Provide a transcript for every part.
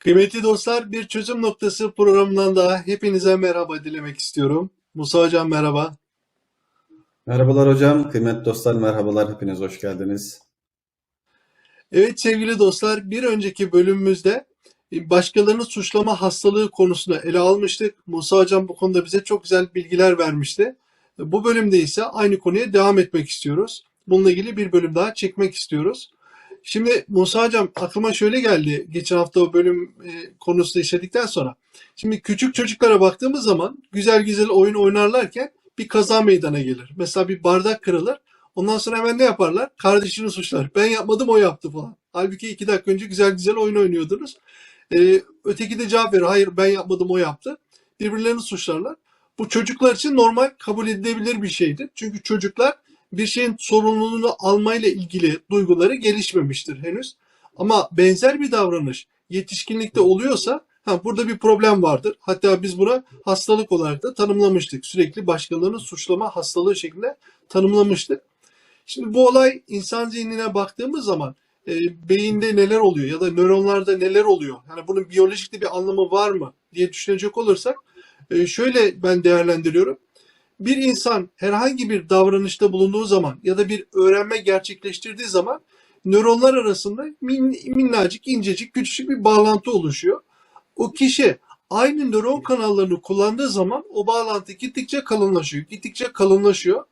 Kıymetli dostlar, bir çözüm noktası programından daha hepinize merhaba dilemek istiyorum. Musa Hocam merhaba. Merhabalar hocam, kıymetli dostlar merhabalar, hepiniz hoş geldiniz. Evet sevgili dostlar, bir önceki bölümümüzde başkalarını suçlama hastalığı konusunu ele almıştık. Musa Hocam bu konuda bize çok güzel bilgiler vermişti. Bu bölümde ise aynı konuya devam etmek istiyoruz. Bununla ilgili bir bölüm daha çekmek istiyoruz. Şimdi Musa Hocam aklıma şöyle geldi geçen hafta o bölüm e, konusunu işledikten sonra. Şimdi küçük çocuklara baktığımız zaman güzel güzel oyun oynarlarken bir kaza meydana gelir. Mesela bir bardak kırılır. Ondan sonra hemen ne yaparlar? Kardeşini suçlar. Ben yapmadım o yaptı falan. Halbuki iki dakika önce güzel güzel oyun oynuyordunuz. Ee, öteki de cevap verir. Hayır ben yapmadım o yaptı. Birbirlerini suçlarlar. Bu çocuklar için normal kabul edilebilir bir şeydir. Çünkü çocuklar bir şeyin sorumluluğunu almayla ilgili duyguları gelişmemiştir henüz. Ama benzer bir davranış yetişkinlikte oluyorsa ha, burada bir problem vardır. Hatta biz buna hastalık olarak da tanımlamıştık. Sürekli başkalarını suçlama hastalığı şeklinde tanımlamıştık. Şimdi bu olay insan zihnine baktığımız zaman e, beyinde neler oluyor ya da nöronlarda neler oluyor? Yani bunun biyolojik bir anlamı var mı diye düşünecek olursak e, şöyle ben değerlendiriyorum. Bir insan herhangi bir davranışta bulunduğu zaman ya da bir öğrenme gerçekleştirdiği zaman nöronlar arasında min, minnacık, incecik, küçücük bir bağlantı oluşuyor. O kişi aynı nöron kanallarını kullandığı zaman o bağlantı gittikçe kalınlaşıyor, gittikçe kalınlaşıyor.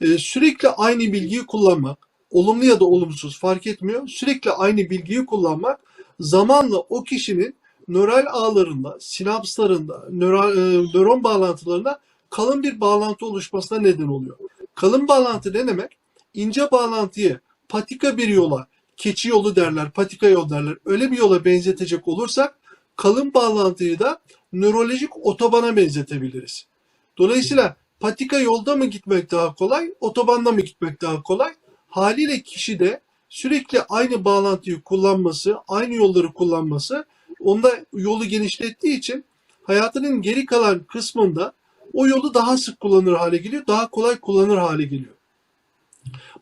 Ee, sürekli aynı bilgiyi kullanmak, olumlu ya da olumsuz fark etmiyor. Sürekli aynı bilgiyi kullanmak zamanla o kişinin nöral ağlarında, sinapslarında, nöral, e, nöron bağlantılarında kalın bir bağlantı oluşmasına neden oluyor. Kalın bağlantı ne demek? İnce bağlantıyı patika bir yola, keçi yolu derler, patika yol derler. Öyle bir yola benzetecek olursak kalın bağlantıyı da nörolojik otobana benzetebiliriz. Dolayısıyla patika yolda mı gitmek daha kolay, otobanda mı gitmek daha kolay? Haliyle kişi de sürekli aynı bağlantıyı kullanması, aynı yolları kullanması onda yolu genişlettiği için hayatının geri kalan kısmında o yolu daha sık kullanır hale geliyor, daha kolay kullanır hale geliyor.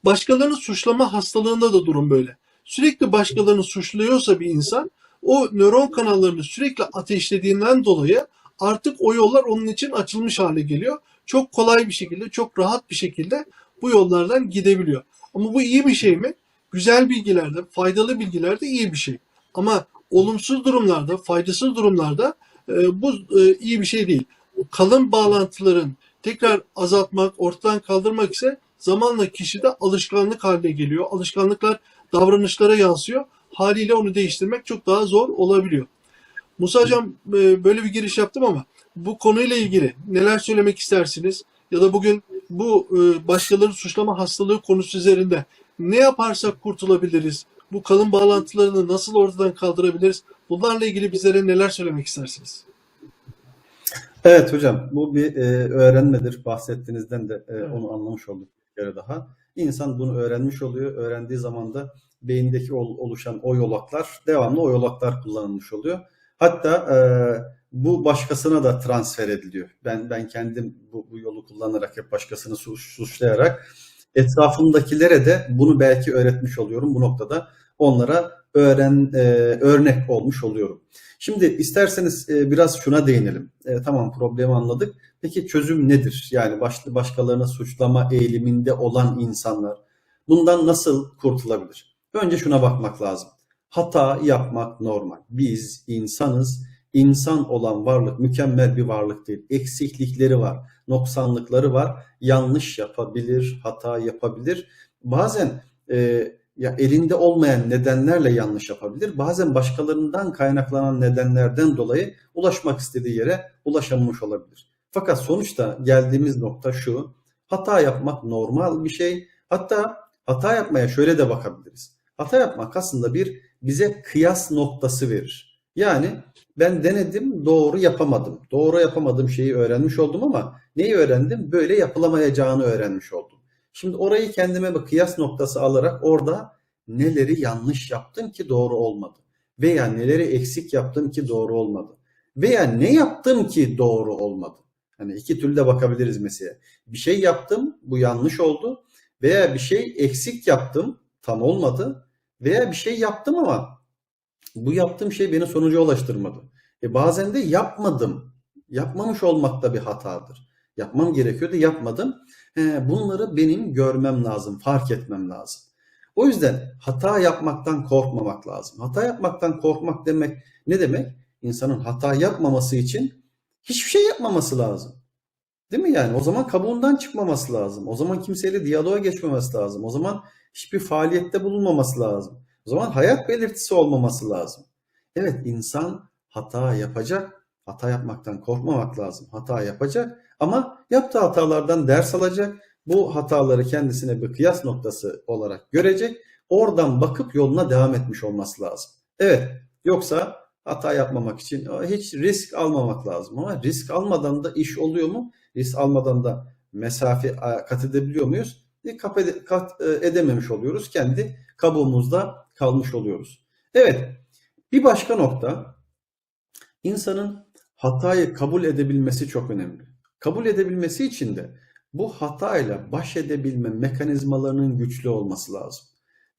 Başkalarını suçlama hastalığında da durum böyle. Sürekli başkalarını suçluyorsa bir insan o nöron kanallarını sürekli ateşlediğinden dolayı artık o yollar onun için açılmış hale geliyor. Çok kolay bir şekilde, çok rahat bir şekilde bu yollardan gidebiliyor. Ama bu iyi bir şey mi? Güzel bilgilerde, faydalı bilgilerde iyi bir şey. Ama olumsuz durumlarda, faydasız durumlarda e, bu e, iyi bir şey değil. Kalın bağlantıların tekrar azaltmak, ortadan kaldırmak ise zamanla kişide alışkanlık haline geliyor. Alışkanlıklar davranışlara yansıyor. Haliyle onu değiştirmek çok daha zor olabiliyor. Musa Hocam e, böyle bir giriş yaptım ama bu konuyla ilgili neler söylemek istersiniz? Ya da bugün bu e, başkalarını suçlama hastalığı konusu üzerinde ne yaparsak kurtulabiliriz? Bu kalın bağlantılarını nasıl ortadan kaldırabiliriz? Bunlarla ilgili bizlere neler söylemek istersiniz? Evet hocam, bu bir e, öğrenmedir. Bahsettiğinizden de e, onu anlamış olduk bir kere daha. İnsan bunu öğrenmiş oluyor. Öğrendiği zaman da beyindeki ol- oluşan o yolaklar, devamlı o yolaklar kullanılmış oluyor. Hatta e, bu başkasına da transfer ediliyor. Ben ben kendim bu, bu yolu kullanarak hep başkasını suç, suçlayarak etrafımdakilere de bunu belki öğretmiş oluyorum. Bu noktada onlara öğren e, örnek olmuş oluyorum. Şimdi isterseniz e, biraz şuna değinelim. E, tamam problemi anladık. Peki çözüm nedir? Yani baş, başkalarını suçlama eğiliminde olan insanlar bundan nasıl kurtulabilir? Önce şuna bakmak lazım. Hata yapmak normal. Biz insanız. İnsan olan varlık mükemmel bir varlık değil. Eksiklikleri var, noksanlıkları var. Yanlış yapabilir, hata yapabilir. Bazen e, ya elinde olmayan nedenlerle yanlış yapabilir. Bazen başkalarından kaynaklanan nedenlerden dolayı ulaşmak istediği yere ulaşamamış olabilir. Fakat sonuçta geldiğimiz nokta şu. Hata yapmak normal bir şey. Hatta hata yapmaya şöyle de bakabiliriz. Hata yapmak aslında bir bize kıyas noktası verir. Yani ben denedim, doğru yapamadım. Doğru yapamadığım şeyi öğrenmiş oldum ama neyi öğrendim? Böyle yapılamayacağını öğrenmiş oldum. Şimdi orayı kendime bir kıyas noktası alarak orada neleri yanlış yaptım ki doğru olmadı. Veya neleri eksik yaptım ki doğru olmadı. Veya ne yaptım ki doğru olmadı. Hani iki türlü de bakabiliriz mesela. Bir şey yaptım, bu yanlış oldu. Veya bir şey eksik yaptım, tam olmadı. Veya bir şey yaptım ama bu yaptığım şey beni sonuca ulaştırmadı. E bazen de yapmadım. Yapmamış olmak da bir hatadır. Yapmam gerekiyordu, yapmadım. Bunları benim görmem lazım, fark etmem lazım. O yüzden hata yapmaktan korkmamak lazım. Hata yapmaktan korkmak demek ne demek? İnsanın hata yapmaması için hiçbir şey yapmaması lazım. Değil mi yani? O zaman kabuğundan çıkmaması lazım. O zaman kimseyle diyaloğa geçmemesi lazım. O zaman hiçbir faaliyette bulunmaması lazım. O zaman hayat belirtisi olmaması lazım. Evet insan hata yapacak. Hata yapmaktan korkmamak lazım. Hata yapacak ama yaptığı hatalardan ders alacak. Bu hataları kendisine bir kıyas noktası olarak görecek. Oradan bakıp yoluna devam etmiş olması lazım. Evet yoksa hata yapmamak için hiç risk almamak lazım. Ama risk almadan da iş oluyor mu? Risk almadan da mesafe kat edebiliyor muyuz? Kat, kat edememiş oluyoruz. Kendi kabuğumuzda kalmış oluyoruz. Evet bir başka nokta insanın hatayı kabul edebilmesi çok önemli. Kabul edebilmesi için de bu hatayla baş edebilme mekanizmalarının güçlü olması lazım.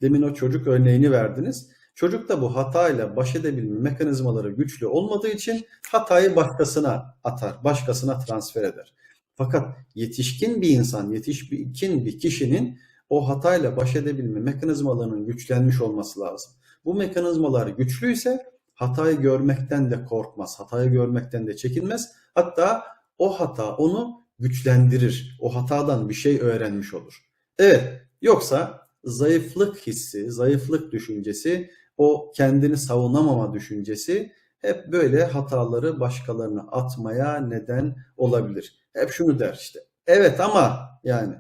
Demin o çocuk örneğini verdiniz. Çocuk da bu hatayla baş edebilme mekanizmaları güçlü olmadığı için hatayı başkasına atar, başkasına transfer eder. Fakat yetişkin bir insan, yetişkin bir kişinin o hatayla baş edebilme mekanizmalarının güçlenmiş olması lazım. Bu mekanizmalar güçlüyse hatayı görmekten de korkmaz, hatayı görmekten de çekinmez. Hatta o hata onu güçlendirir. O hatadan bir şey öğrenmiş olur. Evet, yoksa zayıflık hissi, zayıflık düşüncesi, o kendini savunamama düşüncesi hep böyle hataları başkalarına atmaya neden olabilir. Hep şunu der işte. Evet ama yani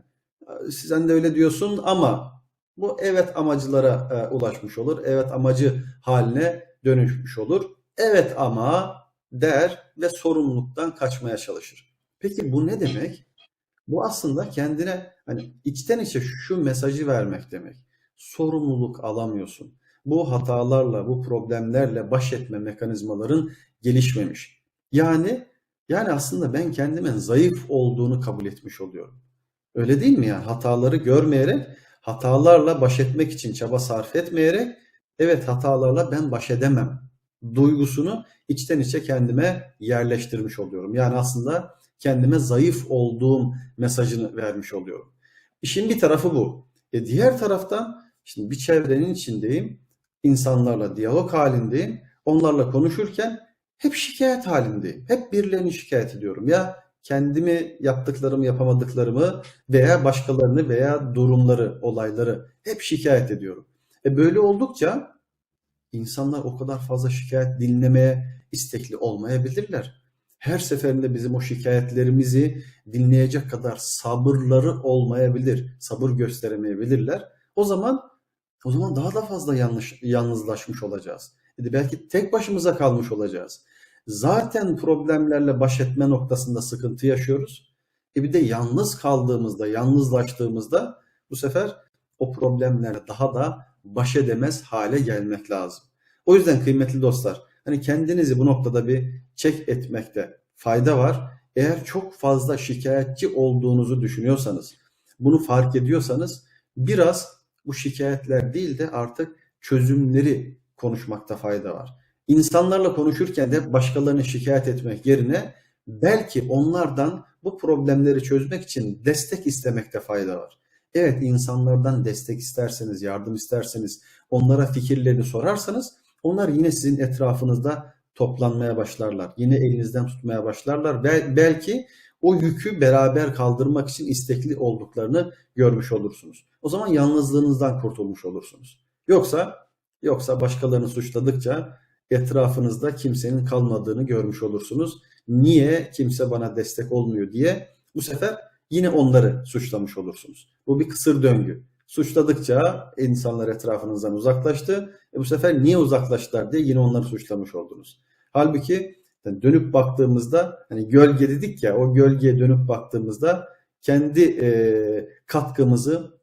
sen de öyle diyorsun ama bu evet amacılara e, ulaşmış olur. Evet amacı haline dönüşmüş olur. Evet ama der ve sorumluluktan kaçmaya çalışır. Peki bu ne demek? Bu aslında kendine hani içten içe şu mesajı vermek demek. Sorumluluk alamıyorsun. Bu hatalarla, bu problemlerle baş etme mekanizmaların gelişmemiş. Yani yani aslında ben kendimin zayıf olduğunu kabul etmiş oluyorum. Öyle değil mi yani? Hataları görmeyerek, hatalarla baş etmek için çaba sarf etmeyerek, evet hatalarla ben baş edemem duygusunu içten içe kendime yerleştirmiş oluyorum. Yani aslında kendime zayıf olduğum mesajını vermiş oluyorum. İşin bir tarafı bu. E diğer taraftan şimdi bir çevrenin içindeyim, insanlarla diyalog halindeyim, onlarla konuşurken hep şikayet halindeyim. Hep birilerini şikayet ediyorum. Ya kendimi yaptıklarımı yapamadıklarımı veya başkalarını veya durumları, olayları hep şikayet ediyorum. E böyle oldukça insanlar o kadar fazla şikayet dinlemeye istekli olmayabilirler. Her seferinde bizim o şikayetlerimizi dinleyecek kadar sabırları olmayabilir, sabır gösteremeyebilirler. O zaman o zaman daha da fazla yanlış yalnızlaşmış olacağız. E belki tek başımıza kalmış olacağız. Zaten problemlerle baş etme noktasında sıkıntı yaşıyoruz. E bir de yalnız kaldığımızda, yalnızlaştığımızda bu sefer o problemlerle daha da baş edemez hale gelmek lazım. O yüzden kıymetli dostlar, hani kendinizi bu noktada bir çek etmekte fayda var. Eğer çok fazla şikayetçi olduğunuzu düşünüyorsanız, bunu fark ediyorsanız biraz bu şikayetler değil de artık çözümleri konuşmakta fayda var. İnsanlarla konuşurken de başkalarını şikayet etmek yerine belki onlardan bu problemleri çözmek için destek istemekte fayda var. Evet insanlardan destek isterseniz, yardım isterseniz, onlara fikirlerini sorarsanız onlar yine sizin etrafınızda toplanmaya başlarlar. Yine elinizden tutmaya başlarlar ve belki o yükü beraber kaldırmak için istekli olduklarını görmüş olursunuz. O zaman yalnızlığınızdan kurtulmuş olursunuz. Yoksa yoksa başkalarını suçladıkça etrafınızda kimsenin kalmadığını görmüş olursunuz. Niye kimse bana destek olmuyor diye bu sefer yine onları suçlamış olursunuz. Bu bir kısır döngü. Suçladıkça insanlar etrafınızdan uzaklaştı. E bu sefer niye uzaklaştılar diye yine onları suçlamış oldunuz. Halbuki dönüp baktığımızda hani gölge dedik ya o gölgeye dönüp baktığımızda kendi e, katkımızı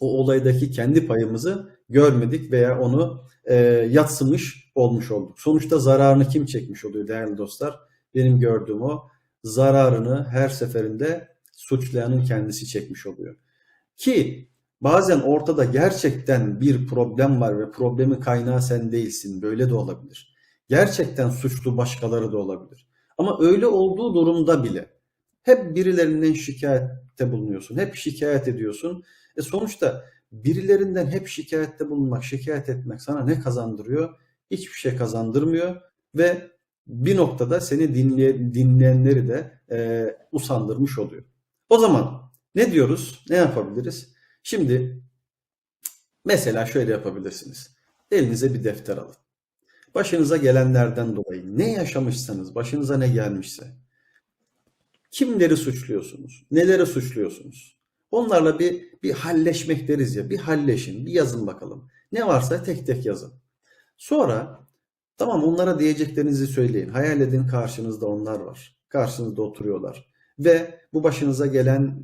o olaydaki kendi payımızı görmedik veya onu e, yatsımış olmuş olduk. Sonuçta zararını kim çekmiş oluyor değerli dostlar? Benim gördüğüm o zararını her seferinde suçlayanın kendisi çekmiş oluyor. Ki Bazen ortada gerçekten bir problem var ve problemin kaynağı sen değilsin. Böyle de olabilir. Gerçekten suçlu başkaları da olabilir. Ama öyle olduğu durumda bile hep birilerinden şikayette bulunuyorsun. Hep şikayet ediyorsun. E sonuçta birilerinden hep şikayette bulunmak, şikayet etmek sana ne kazandırıyor? Hiçbir şey kazandırmıyor ve bir noktada seni dinley dinleyenleri de e, usandırmış oluyor. O zaman ne diyoruz? Ne yapabiliriz? Şimdi mesela şöyle yapabilirsiniz. Elinize bir defter alın. Başınıza gelenlerden dolayı ne yaşamışsanız, başınıza ne gelmişse, kimleri suçluyorsunuz, neleri suçluyorsunuz? Onlarla bir bir halleşmek deriz ya, bir halleşin, bir yazın bakalım. Ne varsa tek tek yazın. Sonra tamam onlara diyeceklerinizi söyleyin. Hayal edin karşınızda onlar var. Karşınızda oturuyorlar. Ve bu başınıza gelen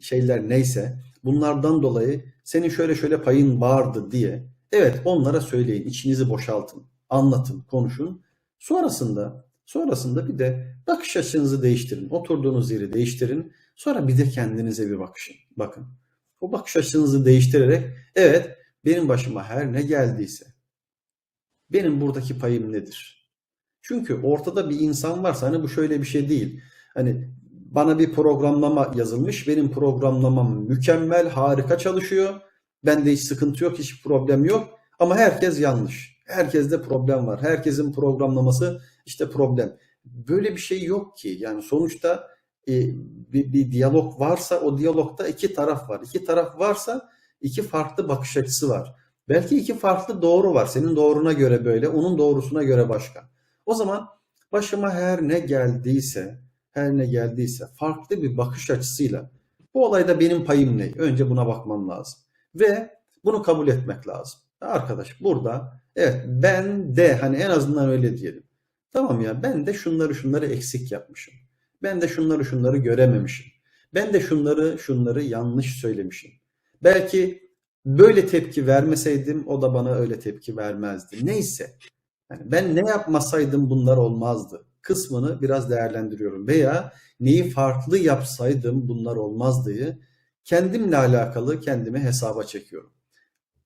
şeyler neyse bunlardan dolayı senin şöyle şöyle payın vardı diye evet onlara söyleyin. içinizi boşaltın. Anlatın, konuşun. Sonrasında sonrasında bir de bakış açınızı değiştirin. Oturduğunuz yeri değiştirin. Sonra bir de kendinize bir bakışın. Bakın. O bakış açınızı değiştirerek evet benim başıma her ne geldiyse benim buradaki payım nedir? Çünkü ortada bir insan varsa hani bu şöyle bir şey değil. Hani bana bir programlama yazılmış. Benim programlamam mükemmel, harika çalışıyor. Bende hiç sıkıntı yok, hiç problem yok. Ama herkes yanlış. Herkeste problem var. Herkesin programlaması işte problem. Böyle bir şey yok ki. Yani sonuçta e, bir, bir diyalog varsa o diyalogda iki taraf var. İki taraf varsa iki farklı bakış açısı var. Belki iki farklı doğru var. Senin doğruna göre böyle, onun doğrusuna göre başka. O zaman başıma her ne geldiyse, her ne geldiyse farklı bir bakış açısıyla bu olayda benim payım ne? Önce buna bakmam lazım. Ve bunu kabul etmek lazım. Arkadaş burada evet ben de hani en azından öyle diyelim. Tamam ya ben de şunları şunları eksik yapmışım. Ben de şunları şunları görememişim. Ben de şunları şunları yanlış söylemişim. Belki böyle tepki vermeseydim o da bana öyle tepki vermezdi. Neyse. Yani ben ne yapmasaydım bunlar olmazdı kısmını biraz değerlendiriyorum. Veya neyi farklı yapsaydım bunlar olmazdığı kendimle alakalı kendimi hesaba çekiyorum.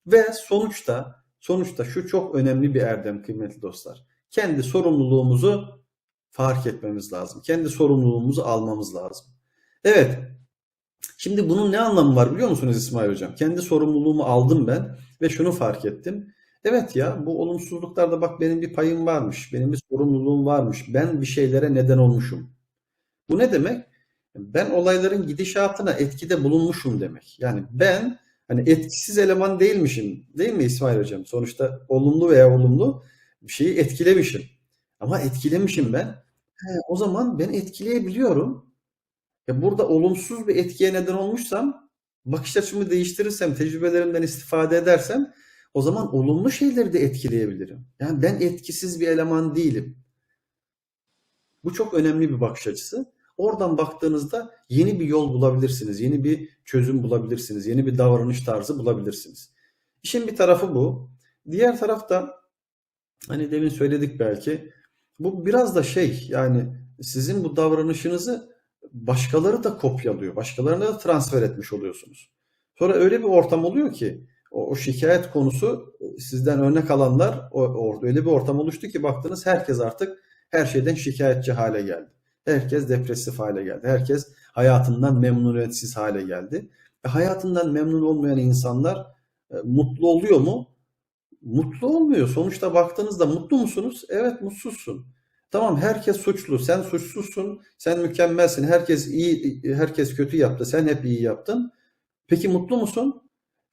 Ve sonuçta sonuçta şu çok önemli bir erdem kıymetli dostlar. Kendi sorumluluğumuzu fark etmemiz lazım. Kendi sorumluluğumuzu almamız lazım. Evet. Şimdi bunun ne anlamı var biliyor musunuz İsmail Hocam? Kendi sorumluluğumu aldım ben ve şunu fark ettim. Evet ya bu olumsuzluklarda bak benim bir payım varmış. Benim bir sorumluluğum varmış. Ben bir şeylere neden olmuşum. Bu ne demek? Ben olayların gidişatına etkide bulunmuşum demek. Yani ben hani etkisiz eleman değilmişim. Değil mi İsmail Hocam? Sonuçta olumlu veya olumlu bir şeyi etkilemişim. Ama etkilemişim ben. He, o zaman ben etkileyebiliyorum. E burada olumsuz bir etkiye neden olmuşsam, bakış açımı değiştirirsem, tecrübelerimden istifade edersem o zaman olumlu şeyleri de etkileyebilirim. Yani ben etkisiz bir eleman değilim. Bu çok önemli bir bakış açısı. Oradan baktığınızda yeni bir yol bulabilirsiniz, yeni bir çözüm bulabilirsiniz, yeni bir davranış tarzı bulabilirsiniz. İşin bir tarafı bu. Diğer tarafta hani demin söyledik belki bu biraz da şey yani sizin bu davranışınızı başkaları da kopyalıyor. Başkalarına da transfer etmiş oluyorsunuz. Sonra öyle bir ortam oluyor ki o, o şikayet konusu sizden örnek alanlar o, orada öyle bir ortam oluştu ki baktınız herkes artık her şeyden şikayetçi hale geldi. Herkes depresif hale geldi. Herkes hayatından memnuniyetsiz hale geldi. E, hayatından memnun olmayan insanlar e, mutlu oluyor mu? Mutlu olmuyor. Sonuçta baktığınızda mutlu musunuz? Evet mutsuzsun. Tamam herkes suçlu. Sen suçsuzsun. Sen mükemmelsin. Herkes iyi, herkes kötü yaptı. Sen hep iyi yaptın. Peki mutlu musun?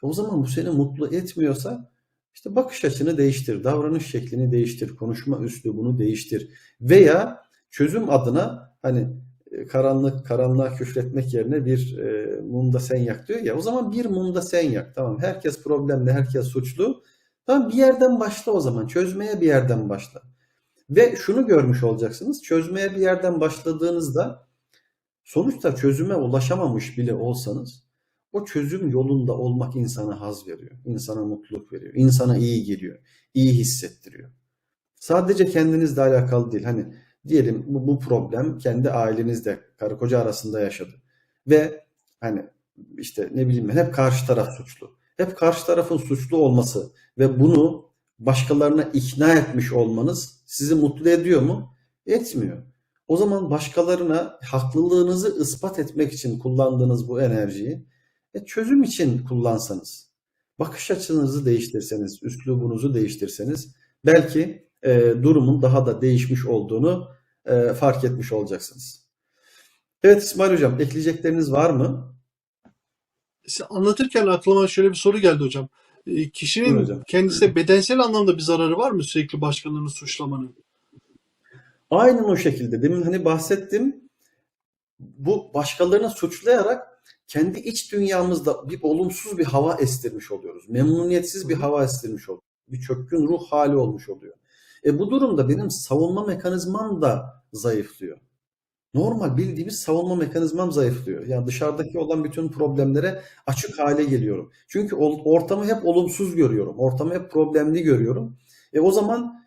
O zaman bu seni mutlu etmiyorsa işte bakış açını değiştir, davranış şeklini değiştir, konuşma üslubunu değiştir. Veya çözüm adına hani e, karanlık karanlığa küfretmek yerine bir e, mumda sen yak diyor ya. O zaman bir mumda sen yak. Tamam herkes problemli, herkes suçlu. Tamam bir yerden başla o zaman. Çözmeye bir yerden başla. Ve şunu görmüş olacaksınız. Çözmeye bir yerden başladığınızda sonuçta çözüme ulaşamamış bile olsanız o çözüm yolunda olmak insana haz veriyor. insana mutluluk veriyor. insana iyi geliyor. iyi hissettiriyor. Sadece kendinizle alakalı değil. Hani diyelim bu, bu problem kendi ailenizde, karı koca arasında yaşadı. Ve hani işte ne bileyim ben hep karşı taraf suçlu. Hep karşı tarafın suçlu olması ve bunu başkalarına ikna etmiş olmanız sizi mutlu ediyor mu? Etmiyor. O zaman başkalarına haklılığınızı ispat etmek için kullandığınız bu enerjiyi e, çözüm için kullansanız, bakış açınızı değiştirseniz, üslubunuzu değiştirseniz belki e, durumun daha da değişmiş olduğunu e, fark etmiş olacaksınız. Evet İsmail Hocam, ekleyecekleriniz var mı? Anlatırken aklıma şöyle bir soru geldi hocam. E, Kişinin hocam. kendisine bedensel anlamda bir zararı var mı sürekli başkalarını suçlamanın? Aynen o şekilde. Demin hani bahsettim. Bu başkalarını suçlayarak kendi iç dünyamızda bir olumsuz bir hava estirmiş oluyoruz. Memnuniyetsiz bir hava estirmiş oluyoruz. Bir çökkün ruh hali olmuş oluyor. E bu durumda benim savunma mekanizmam da zayıflıyor. Normal bildiğimiz savunma mekanizmam zayıflıyor. Yani dışarıdaki olan bütün problemlere açık hale geliyorum. Çünkü ortamı hep olumsuz görüyorum. Ortamı hep problemli görüyorum. E o zaman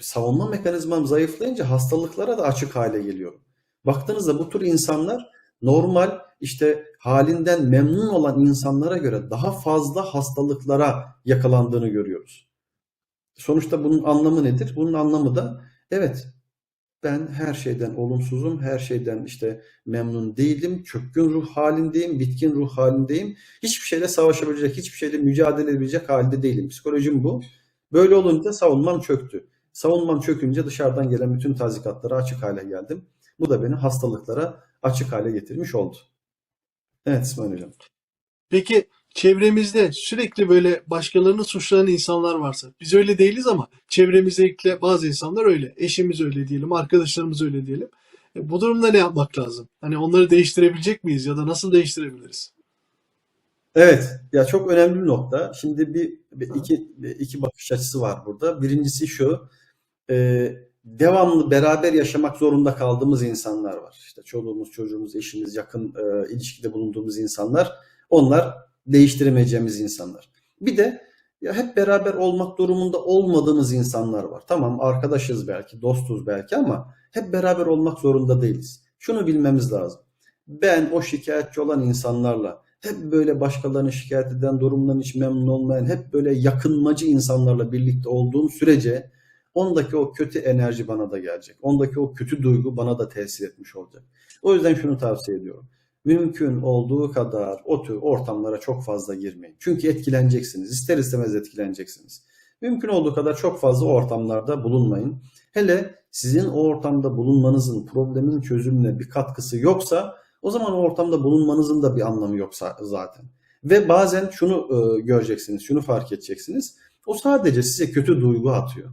savunma mekanizmam zayıflayınca hastalıklara da açık hale geliyorum. Baktığınızda bu tür insanlar normal işte halinden memnun olan insanlara göre daha fazla hastalıklara yakalandığını görüyoruz. Sonuçta bunun anlamı nedir? Bunun anlamı da evet ben her şeyden olumsuzum, her şeyden işte memnun değilim, çökkün ruh halindeyim, bitkin ruh halindeyim. Hiçbir şeyle savaşabilecek, hiçbir şeyle mücadele edebilecek halde değilim. Psikolojim bu. Böyle olunca savunmam çöktü. Savunmam çökünce dışarıdan gelen bütün tazikatlara açık hale geldim. Bu da beni hastalıklara açık hale getirmiş oldu. Evet İsmail Hocam. Peki çevremizde sürekli böyle başkalarını suçlayan insanlar varsa, biz öyle değiliz ama çevremizdekiler bazı insanlar öyle. Eşimiz öyle diyelim, arkadaşlarımız öyle diyelim. E, bu durumda ne yapmak lazım? Hani onları değiştirebilecek miyiz ya da nasıl değiştirebiliriz? Evet, ya çok önemli bir nokta. Şimdi bir, bir iki iki bakış açısı var burada. Birincisi şu, e, devamlı beraber yaşamak zorunda kaldığımız insanlar var. İşte çoluğumuz, çocuğumuz, eşimiz, yakın e, ilişkide bulunduğumuz insanlar. Onlar değiştiremeyeceğimiz insanlar. Bir de ya hep beraber olmak durumunda olmadığımız insanlar var. Tamam, arkadaşız belki, dostuz belki ama hep beraber olmak zorunda değiliz. Şunu bilmemiz lazım. Ben o şikayetçi olan insanlarla hep böyle başkalarını şikayet eden, durumdan hiç memnun olmayan, hep böyle yakınmacı insanlarla birlikte olduğum sürece ondaki o kötü enerji bana da gelecek. Ondaki o kötü duygu bana da tesir etmiş olacak. O yüzden şunu tavsiye ediyorum. Mümkün olduğu kadar o tür ortamlara çok fazla girmeyin. Çünkü etkileneceksiniz. İster istemez etkileneceksiniz. Mümkün olduğu kadar çok fazla ortamlarda bulunmayın. Hele sizin o ortamda bulunmanızın problemin çözümüne bir katkısı yoksa o zaman o ortamda bulunmanızın da bir anlamı yok zaten. Ve bazen şunu e, göreceksiniz, şunu fark edeceksiniz. O sadece size kötü duygu atıyor.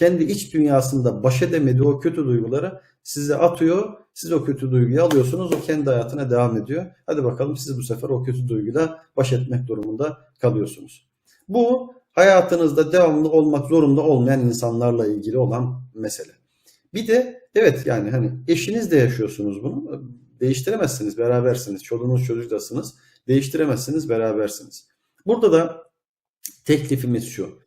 Kendi iç dünyasında baş edemediği o kötü duyguları size atıyor. Siz o kötü duyguyu alıyorsunuz. O kendi hayatına devam ediyor. Hadi bakalım siz bu sefer o kötü duyguyla baş etmek durumunda kalıyorsunuz. Bu hayatınızda devamlı olmak zorunda olmayan insanlarla ilgili olan mesele. Bir de evet yani hani eşinizle yaşıyorsunuz bunu. Değiştiremezsiniz, berabersiniz. Çoluğunuz çocuğudasınız. Değiştiremezsiniz, berabersiniz. Burada da teklifimiz şu.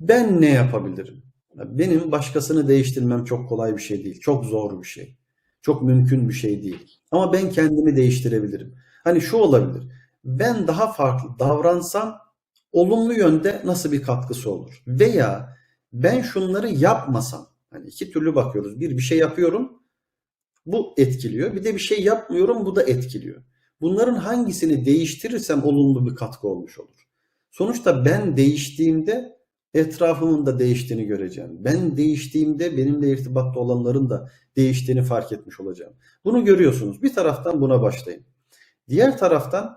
Ben ne yapabilirim? Benim başkasını değiştirmem çok kolay bir şey değil. Çok zor bir şey. Çok mümkün bir şey değil. Ama ben kendimi değiştirebilirim. Hani şu olabilir. Ben daha farklı davransam olumlu yönde nasıl bir katkısı olur? Veya ben şunları yapmasam, hani iki türlü bakıyoruz. Bir bir şey yapıyorum, bu etkiliyor. Bir de bir şey yapmıyorum, bu da etkiliyor. Bunların hangisini değiştirirsem olumlu bir katkı olmuş olur. Sonuçta ben değiştiğimde etrafımın da değiştiğini göreceğim. Ben değiştiğimde benimle irtibatta olanların da değiştiğini fark etmiş olacağım. Bunu görüyorsunuz. Bir taraftan buna başlayın. Diğer taraftan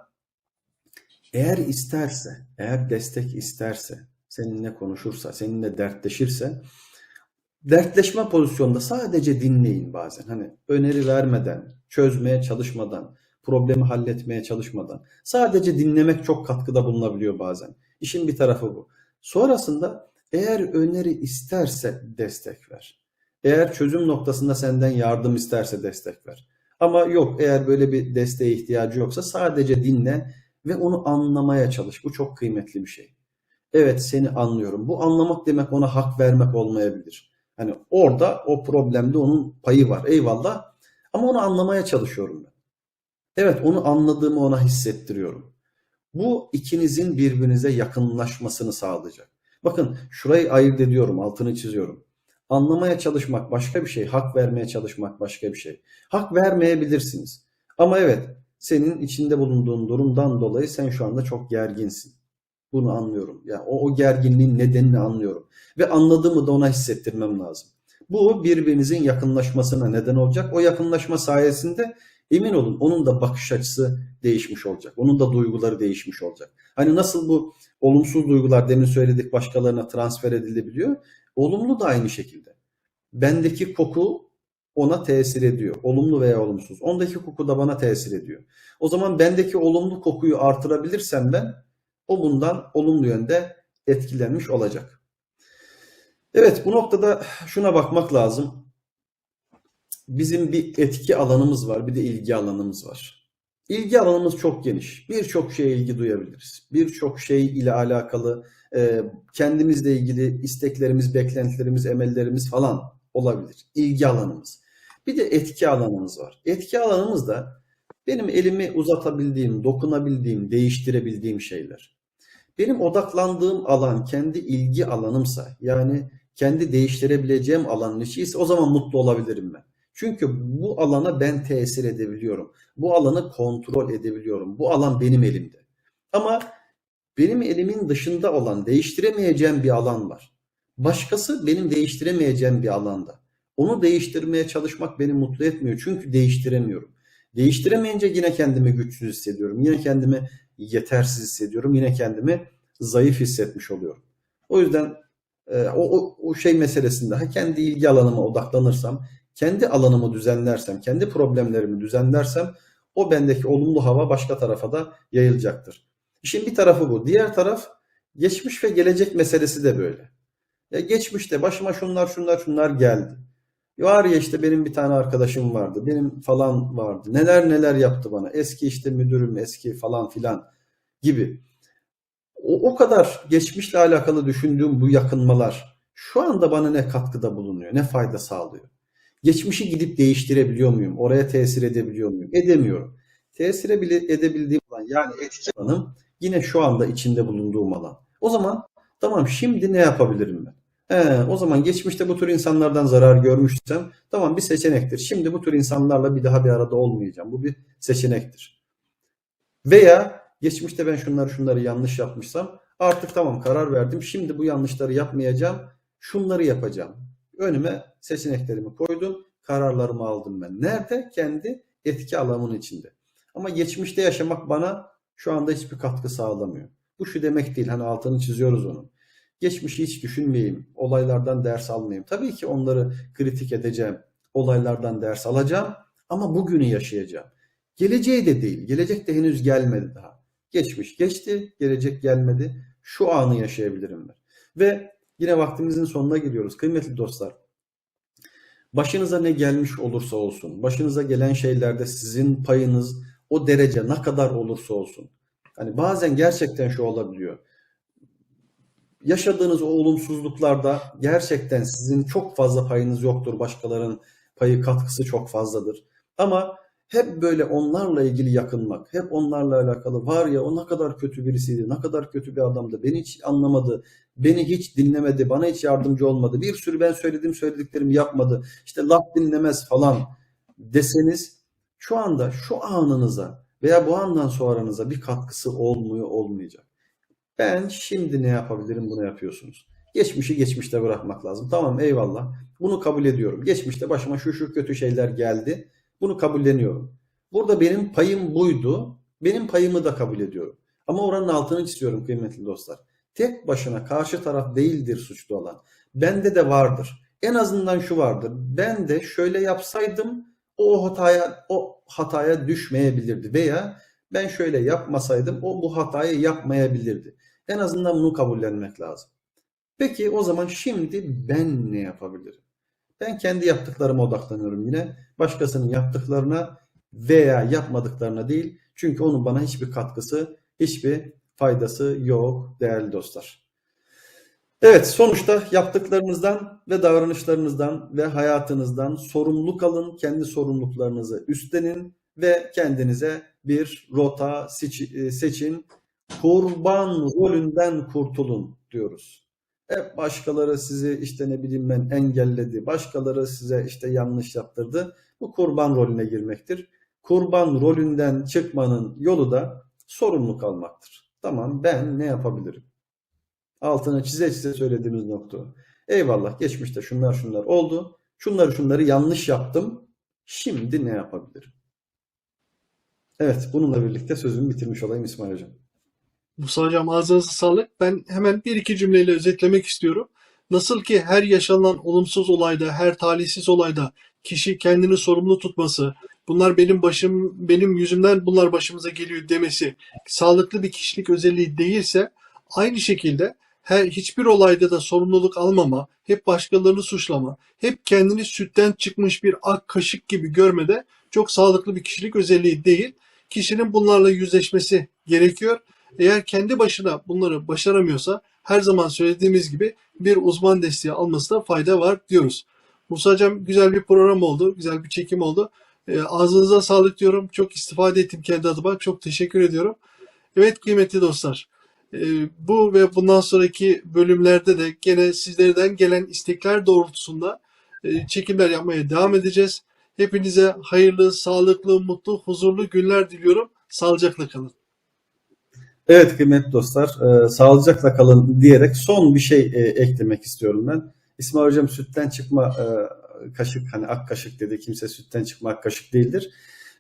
eğer isterse, eğer destek isterse, seninle konuşursa, seninle dertleşirse dertleşme pozisyonunda sadece dinleyin bazen. Hani öneri vermeden, çözmeye çalışmadan, problemi halletmeye çalışmadan. Sadece dinlemek çok katkıda bulunabiliyor bazen. İşin bir tarafı bu. Sonrasında eğer öneri isterse destek ver. Eğer çözüm noktasında senden yardım isterse destek ver. Ama yok eğer böyle bir desteğe ihtiyacı yoksa sadece dinle ve onu anlamaya çalış. Bu çok kıymetli bir şey. Evet seni anlıyorum. Bu anlamak demek ona hak vermek olmayabilir. Hani orada o problemde onun payı var. Eyvallah. Ama onu anlamaya çalışıyorum ben. Evet, onu anladığımı ona hissettiriyorum. Bu ikinizin birbirinize yakınlaşmasını sağlayacak. Bakın şurayı ayırt ediyorum, altını çiziyorum. Anlamaya çalışmak başka bir şey, hak vermeye çalışmak başka bir şey. Hak vermeyebilirsiniz. Ama evet, senin içinde bulunduğun durumdan dolayı sen şu anda çok gerginsin. Bunu anlıyorum. Yani o, o gerginliğin nedenini anlıyorum. Ve anladığımı da ona hissettirmem lazım. Bu birbirinizin yakınlaşmasına neden olacak. O yakınlaşma sayesinde emin olun onun da bakış açısı değişmiş olacak. Onun da duyguları değişmiş olacak. Hani nasıl bu olumsuz duygular demin söyledik başkalarına transfer edilebiliyor. Olumlu da aynı şekilde. Bendeki koku ona tesir ediyor. Olumlu veya olumsuz. Ondaki koku da bana tesir ediyor. O zaman bendeki olumlu kokuyu artırabilirsem ben o bundan olumlu yönde etkilenmiş olacak. Evet bu noktada şuna bakmak lazım. Bizim bir etki alanımız var, bir de ilgi alanımız var. İlgi alanımız çok geniş. Birçok şeye ilgi duyabiliriz. Birçok şey ile alakalı e, kendimizle ilgili isteklerimiz, beklentilerimiz, emellerimiz falan olabilir. İlgi alanımız. Bir de etki alanımız var. Etki alanımız da benim elimi uzatabildiğim, dokunabildiğim, değiştirebildiğim şeyler. Benim odaklandığım alan kendi ilgi alanımsa, yani kendi değiştirebileceğim alanın içiyse o zaman mutlu olabilirim ben. Çünkü bu alana ben tesir edebiliyorum. Bu alanı kontrol edebiliyorum. Bu alan benim elimde. Ama benim elimin dışında olan, değiştiremeyeceğim bir alan var. Başkası benim değiştiremeyeceğim bir alanda. Onu değiştirmeye çalışmak beni mutlu etmiyor. Çünkü değiştiremiyorum. Değiştiremeyince yine kendimi güçsüz hissediyorum. Yine kendimi yetersiz hissediyorum. Yine kendimi zayıf hissetmiş oluyorum. O yüzden e, o, o, o şey meselesinde ha, kendi ilgi alanıma odaklanırsam, kendi alanımı düzenlersem, kendi problemlerimi düzenlersem o bendeki olumlu hava başka tarafa da yayılacaktır. İşin bir tarafı bu. Diğer taraf geçmiş ve gelecek meselesi de böyle. Ya geçmişte başıma şunlar şunlar şunlar geldi. Var ya işte benim bir tane arkadaşım vardı. Benim falan vardı. Neler neler yaptı bana. Eski işte müdürüm, eski falan filan gibi. O, o kadar geçmişle alakalı düşündüğüm bu yakınmalar şu anda bana ne katkıda bulunuyor, ne fayda sağlıyor? Geçmişi gidip değiştirebiliyor muyum? Oraya tesir edebiliyor muyum? Edemiyorum. Tesir edebildiğim alan yani etki alanım yine şu anda içinde bulunduğum alan. O zaman tamam şimdi ne yapabilirim ben? He, o zaman geçmişte bu tür insanlardan zarar görmüşsem tamam bir seçenektir. Şimdi bu tür insanlarla bir daha bir arada olmayacağım. Bu bir seçenektir. Veya geçmişte ben şunları şunları yanlış yapmışsam artık tamam karar verdim. Şimdi bu yanlışları yapmayacağım. Şunları yapacağım. Önüme seçeneklerimi koydum. Kararlarımı aldım ben. Nerede? Kendi etki alanımın içinde. Ama geçmişte yaşamak bana şu anda hiçbir katkı sağlamıyor. Bu şu demek değil. Hani altını çiziyoruz onun. Geçmişi hiç düşünmeyeyim. Olaylardan ders almayayım. Tabii ki onları kritik edeceğim. Olaylardan ders alacağım. Ama bugünü yaşayacağım. Geleceği de değil. Gelecek de henüz gelmedi daha. Geçmiş geçti. Gelecek gelmedi. Şu anı yaşayabilirim ben. Ve yine vaktimizin sonuna geliyoruz. Kıymetli dostlar. Başınıza ne gelmiş olursa olsun. Başınıza gelen şeylerde sizin payınız o derece ne kadar olursa olsun. Hani bazen gerçekten şu olabiliyor yaşadığınız o olumsuzluklarda gerçekten sizin çok fazla payınız yoktur. Başkalarının payı katkısı çok fazladır. Ama hep böyle onlarla ilgili yakınmak, hep onlarla alakalı var ya o ne kadar kötü birisiydi, ne kadar kötü bir adamdı, beni hiç anlamadı, beni hiç dinlemedi, bana hiç yardımcı olmadı, bir sürü ben söylediğim söylediklerimi yapmadı, işte laf dinlemez falan deseniz şu anda şu anınıza veya bu andan sonranıza bir katkısı olmuyor olmayacak. Ben şimdi ne yapabilirim bunu yapıyorsunuz. Geçmişi geçmişte bırakmak lazım. Tamam eyvallah. Bunu kabul ediyorum. Geçmişte başıma şu şu kötü şeyler geldi. Bunu kabulleniyorum. Burada benim payım buydu. Benim payımı da kabul ediyorum. Ama oranın altını çiziyorum kıymetli dostlar. Tek başına karşı taraf değildir suçlu olan. Bende de vardır. En azından şu vardır. Ben de şöyle yapsaydım o hataya o hataya düşmeyebilirdi veya ben şöyle yapmasaydım o bu hatayı yapmayabilirdi. En azından bunu kabullenmek lazım. Peki o zaman şimdi ben ne yapabilirim? Ben kendi yaptıklarıma odaklanıyorum yine. Başkasının yaptıklarına veya yapmadıklarına değil. Çünkü onun bana hiçbir katkısı, hiçbir faydası yok değerli dostlar. Evet sonuçta yaptıklarınızdan ve davranışlarınızdan ve hayatınızdan sorumluluk alın. Kendi sorumluluklarınızı üstlenin ve kendinize bir rota e, seçin. Kurban rolünden kurtulun diyoruz. Hep başkaları sizi işte ne bileyim ben engelledi, başkaları size işte yanlış yaptırdı. Bu kurban rolüne girmektir. Kurban rolünden çıkmanın yolu da sorumluluk almaktır. Tamam ben ne yapabilirim? Altını çize çize söylediğimiz nokta. Eyvallah geçmişte şunlar şunlar oldu. Şunları şunları yanlış yaptım. Şimdi ne yapabilirim? Evet bununla birlikte sözümü bitirmiş olayım İsmail Hocam. Musa Hocam ağzınıza sağlık. Ben hemen bir iki cümleyle özetlemek istiyorum. Nasıl ki her yaşanan olumsuz olayda, her talihsiz olayda kişi kendini sorumlu tutması, bunlar benim başım, benim yüzümden bunlar başımıza geliyor demesi sağlıklı bir kişilik özelliği değilse aynı şekilde her hiçbir olayda da sorumluluk almama, hep başkalarını suçlama, hep kendini sütten çıkmış bir ak kaşık gibi görmede çok sağlıklı bir kişilik özelliği değil. Kişinin bunlarla yüzleşmesi gerekiyor. Eğer kendi başına bunları başaramıyorsa her zaman söylediğimiz gibi bir uzman desteği almasında fayda var diyoruz. Musa Hocam güzel bir program oldu. Güzel bir çekim oldu. E, ağzınıza sağlık diyorum. Çok istifade ettim kendi adıma. Çok teşekkür ediyorum. Evet kıymetli dostlar. e, bu ve bundan sonraki bölümlerde de gene sizlerden gelen istekler doğrultusunda e, çekimler yapmaya devam edeceğiz. Hepinize hayırlı, sağlıklı, mutlu, huzurlu günler diliyorum. Sağlıcakla kalın. Evet kıymetli dostlar, e, sağlıcakla kalın diyerek son bir şey e, eklemek istiyorum ben. İsmail Hocam sütten çıkma e, kaşık, hani ak kaşık dedi, kimse sütten çıkma ak kaşık değildir.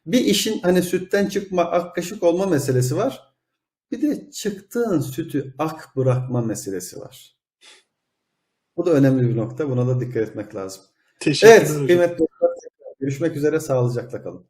Bir işin hani sütten çıkma ak kaşık olma meselesi var. Bir de çıktığın sütü ak bırakma meselesi var. Bu da önemli bir nokta, buna da dikkat etmek lazım. Teşekkürler Evet hocam. kıymetli dostlar, görüşmek üzere, sağlıcakla kalın.